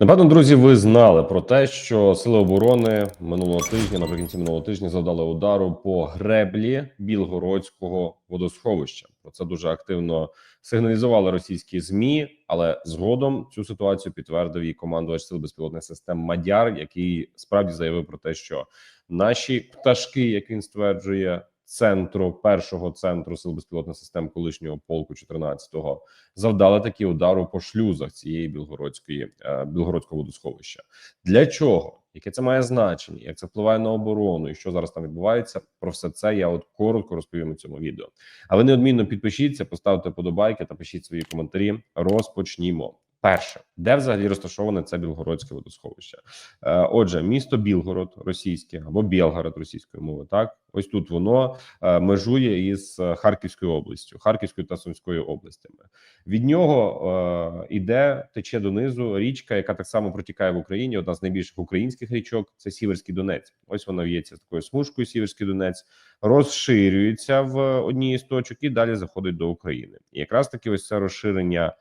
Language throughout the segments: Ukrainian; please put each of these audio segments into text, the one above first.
Напевно, друзі, ви знали про те, що сили оборони минулого тижня, наприкінці минулого тижня, завдали удару по греблі Білгородського водосховища. Про це дуже активно сигналізували російські змі, але згодом цю ситуацію підтвердив і командувач сил безпілотних систем Мадяр, який справді заявив про те, що наші пташки, як він стверджує, центру першого центру сил безпілотних систем колишнього полку 14-го, завдали такі удару по шлюзах цієї білгородської е, білгородського водосховища. Для чого? Яке це має значення? Як це впливає на оборону? І що зараз там відбувається? Про все це я от коротко розповім у цьому відео. А ви неодмінно підпишіться, поставте подобайки та пишіть свої коментарі. Розпочнімо. Перше, де взагалі розташоване це Білгородське водосховище? Е, Отже, місто Білгород, російське або Білгород російською мовою. Так, ось тут воно е, межує із е, Харківською областю, Харківською та Сумською областями. Від нього іде тече донизу річка, яка так само протікає в Україні. Одна з найбільших українських річок це Сіверський Донець. Ось вона в'ється такою смужкою. Сіверський Донець розширюється в одній із точок і далі заходить до України. І якраз таки ось це розширення.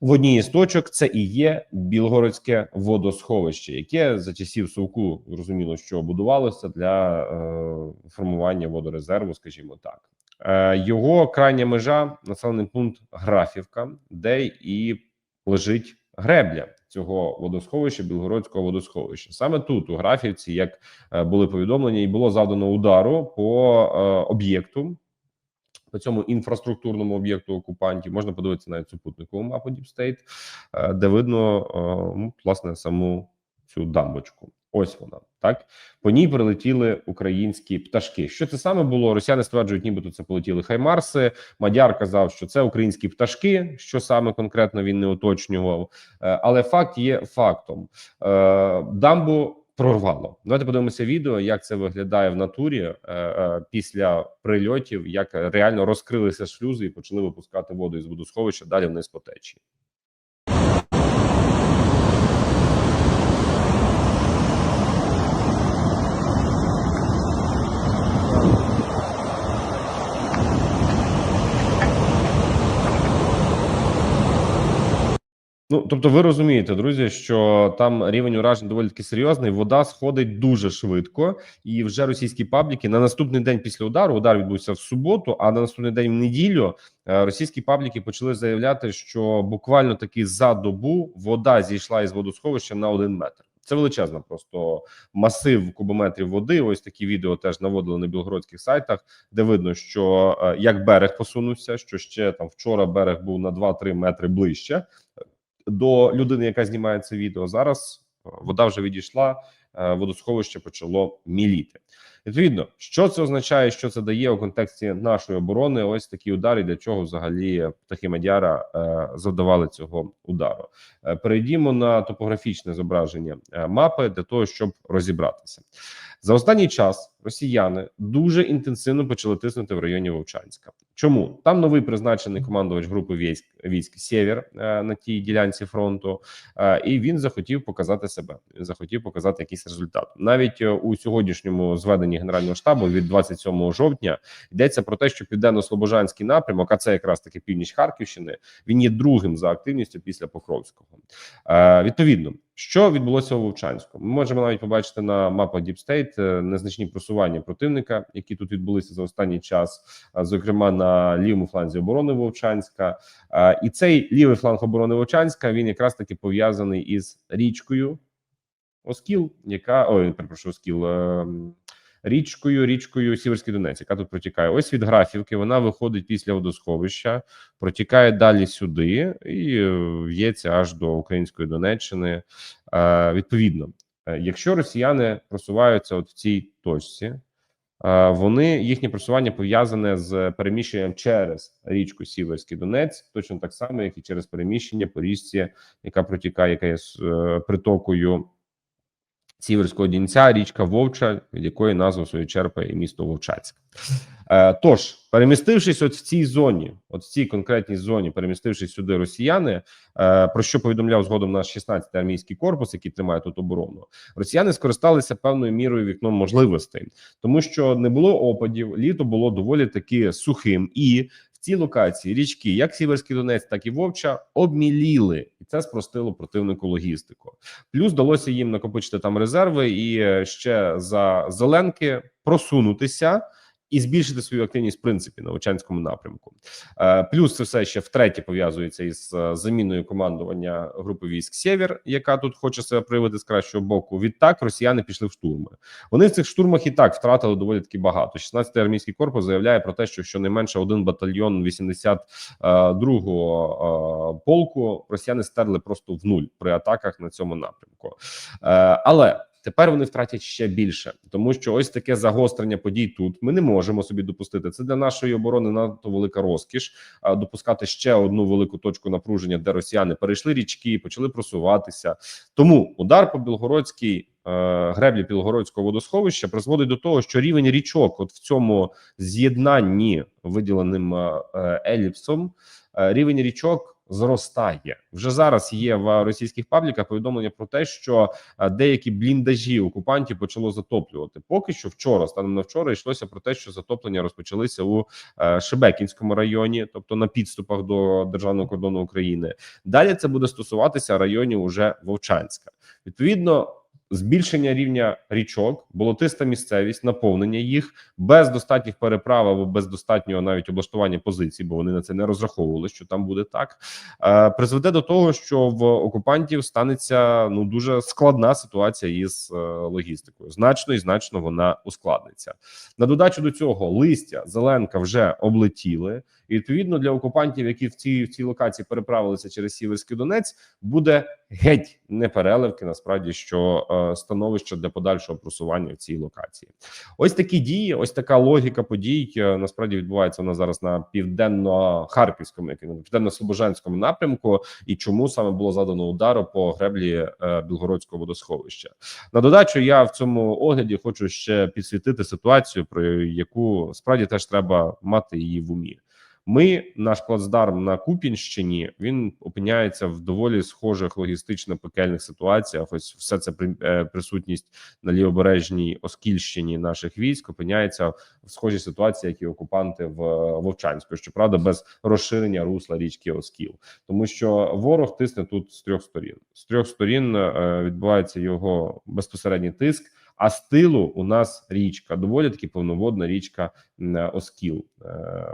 В одній із точок це і є Білгородське водосховище, яке за часів совку зрозуміло, що будувалося для е, формування водорезерву, скажімо так. Е, його крайня межа населений пункт Графівка, де і лежить гребля цього водосховища, Білгородського водосховища. Саме тут, у Графівці, як е, були повідомлення, і було завдано удару по е, об'єкту. По цьому інфраструктурному об'єкту окупантів можна подивитися на супутникову мапу Deep State, е, де видно е, ну, власне саму цю дамбочку. Ось вона так. По ній прилетіли українські пташки. Що це саме було? Росіяни стверджують, нібито це полетіли хаймарси. Мадяр казав, що це українські пташки. Що саме конкретно він не уточнював, Е, але факт є фактом. Дамбу прорвало. Давайте подивимося відео, як це виглядає в натурі е, е, після прильотів, як реально розкрилися шлюзи і почали випускати воду із водосховища далі вниз по течії. Ну, тобто, ви розумієте, друзі, що там рівень уражень доволі таки серйозний. Вода сходить дуже швидко, і вже російські пабліки на наступний день після удару удар відбувся в суботу. А на наступний день в неділю е, російські пабліки почали заявляти, що буквально таки за добу вода зійшла із водосховища на один метр. Це величезна, просто масив кубометрів води. Ось такі відео теж наводили на білгородських сайтах, де видно, що е, як берег посунувся, що ще там вчора берег був на 2-3 метри ближче до людини, яка знімає це відео. Зараз е, вода вже відійшла, е, водосховище почало міліти. Відповідно, що це означає, що це дає у контексті нашої оборони? Ось такі удари, для чого взагалі птахи Мадяра е, завдавали цього удару. Е, перейдімо на топографічне зображення е, мапи для того, щоб розібратися за останній час. Росіяни дуже інтенсивно почали тиснути в районі Вовчанська. Чому там новий призначений командувач групи військ військ Сєвєр е, на тій ділянці фронту, е, і він захотів показати себе. Захотів показати якийсь результат. Навіть е, у сьогоднішньому зведенні генерального штабу від 27 жовтня йдеться про те, що південно-слобожанський напрямок, а це якраз таки північ Харківщини, він є другим за активністю після Покровського. Е, Відповідно, що відбулося у Вовчанську, ми можемо навіть побачити на мапах е, незначні просування противника, які тут відбулися за останній час, зокрема на лівому фланзі оборони Вовчанська. А, І цей лівий фланг оборони Вовчанська він якраз таки пов'язаний із річкою Оскіл, яка ой, перепрошую, Оскіл. Річкою, річкою Сіверський Донець, яка тут протікає. Ось від Графівки. Вона виходить після водосховища, протікає далі сюди і е, в'ється аж до української Донеччини. Е, Відповідно, е, якщо росіяни просуваються от в цій точці, вони їхнє просування пов'язане з переміщенням через річку Сіверський Донець, точно так само, як і через переміщення по річці, яка протікає, яка є притокою. Сіверського Дінця, річка Вовча, від якої назву свою черпає і місто Вовчанськ. Е, тож, перемістившись от в цій зоні, от в цій конкретній зоні, перемістившись сюди росіяни, е, про що повідомляв згодом наш 16-й армійський корпус, який тримає тут оборону, росіяни скористалися певною мірою вікном можливостей, тому що не було опадів, літо було доволі таки сухим, і ці локації, річки, як Сіверський Донець, так і Вовча, обміліли, і це спростило противнику логістику. Плюс вдалося їм накопичити там резерви і е, ще за зеленки просунутися. І збільшити свою активність в принципі на Очанському напрямку. Е, Плюс це все ще втретє пов'язується із е, заміною командування групи військ Сєвєр, яка тут хоче себе проявити з кращого боку. Відтак росіяни пішли в штурми. Вони в цих штурмах і так втратили доволі таки багато. 16-й армійський корпус заявляє про те, що щонайменше один батальйон 82-го е, полку росіяни стерли просто в нуль при атаках на цьому напрямку. Але Тепер вони втратять ще більше, тому що ось таке загострення подій тут ми не можемо собі допустити. Це для нашої оборони надто велика розкіш. Допускати ще одну велику точку напруження, де росіяни перейшли річки, почали просуватися. Тому удар по Білгородській е, греблі Білгородського водосховища призводить до того, що рівень річок, от в цьому з'єднанні виділеним е, е, еліпсом, рівень річок. Зростає вже зараз. Є в російських пабліках повідомлення про те, що е, деякі бліндажі окупантів почало затоплювати. Поки що вчора, станом на вчора, йшлося про те, що затоплення розпочалися у е, Шебекінському районі, тобто на підступах до державного кордону України. Далі це буде стосуватися районів уже Вовчанська. Відповідно. Збільшення рівня річок, болотиста місцевість, наповнення їх без достатніх переправ або без достатнього навіть облаштування позицій, бо вони на це не розраховували, що там буде так, е, призведе до того, що в окупантів станеться ну дуже складна ситуація із е, логістикою. Значно і значно вона ускладниться. На додачу до цього листя зеленка вже облетіли. І відповідно для окупантів, які в цій в цій локації переправилися через Сіверський Донець, буде геть не переливки. Насправді, що е, становище для подальшого просування в цій локації. Ось такі дії, ось така логіка подій. е, Насправді відбувається вона зараз на південно-харківському, як південно-слобожанському напрямку. І чому саме було задано удару по греблі е, Білгородського водосховища? На додачу я в цьому огляді хочу ще підсвітити ситуацію, про яку справді теж треба мати її в умі. Ми, наш плацдарм на Куп'янщині, він опиняється в доволі схожих логістично пекельних ситуаціях. Ось все це при- присутність на лівобережній Оскільщині наших військ опиняється в схожій ситуації, як і окупанти в Вовчанську. Щоправда, без розширення русла річки Оскіл, тому що ворог тисне тут з трьох сторін. З трьох сторін е, відбувається його безпосередній тиск. А з тилу у нас річка, доволі таки повноводна річка Оскіл. Е,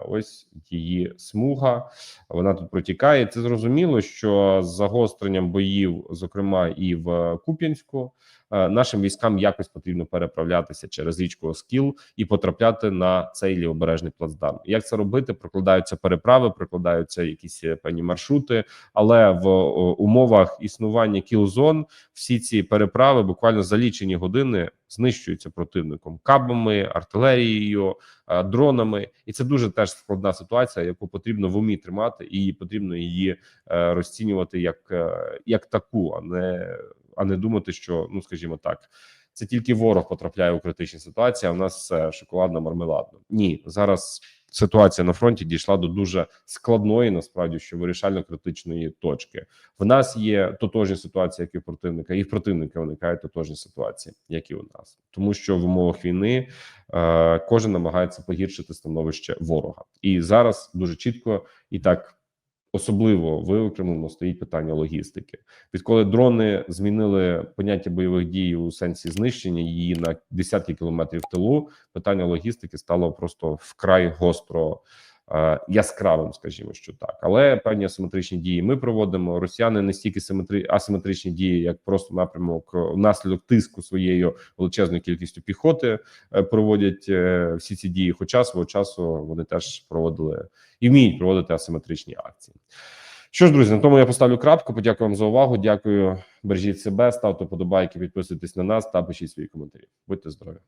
Ось її смуга. Вона тут протікає. Це зрозуміло, що з загостренням боїв, зокрема і в Куп'янську, нашим військам якось потрібно переправлятися через річку Оскіл і потрапляти на цей лівобережний плацдарм. Як це робити? Прокладаються переправи, прокладаються якісь е, певні маршрути, але в умовах існування кілзон всі ці переправи буквально за лічені години знищуються противником кабами, артилерією, е, дронами, і це дуже теж складна ситуація, яку потрібно в умі тримати, і потрібно її е, розцінювати як, е, як таку, а не а не думати, що ну скажімо так. Це тільки ворог потрапляє у критичні ситуації. А в нас все шоколадно мармеладно. Ні, зараз ситуація на фронті дійшла до дуже складної, насправді що вирішально критичної точки. В нас є тотожні ситуації, як і в противника, і в противника виникають тотожні ситуації, як і у нас, тому що в умовах війни е, кожен намагається погіршити становище ворога, і зараз дуже чітко і так. Особливо виокремлено стоїть питання логістики. Відколи дрони змінили поняття бойових дій у сенсі знищення її на десятки кілометрів тилу, питання логістики стало просто вкрай гостро яскравим, скажімо, що так. Але певні асиметричні дії ми проводимо. Росіяни не стільки симетри... асиметричні дії, як просто напрямок е, внаслідок тиску своєю величезною кількістю піхоти е, проводять е, всі ці дії. Хоча свого часу вони теж проводили і вміють проводити асиметричні акції. Що ж, друзі, на тому я поставлю крапку. Подякую вам за увагу. Дякую, бережіть себе, ставте подобайки, підписуйтесь на нас та пишіть свої коментарі. Будьте здорові.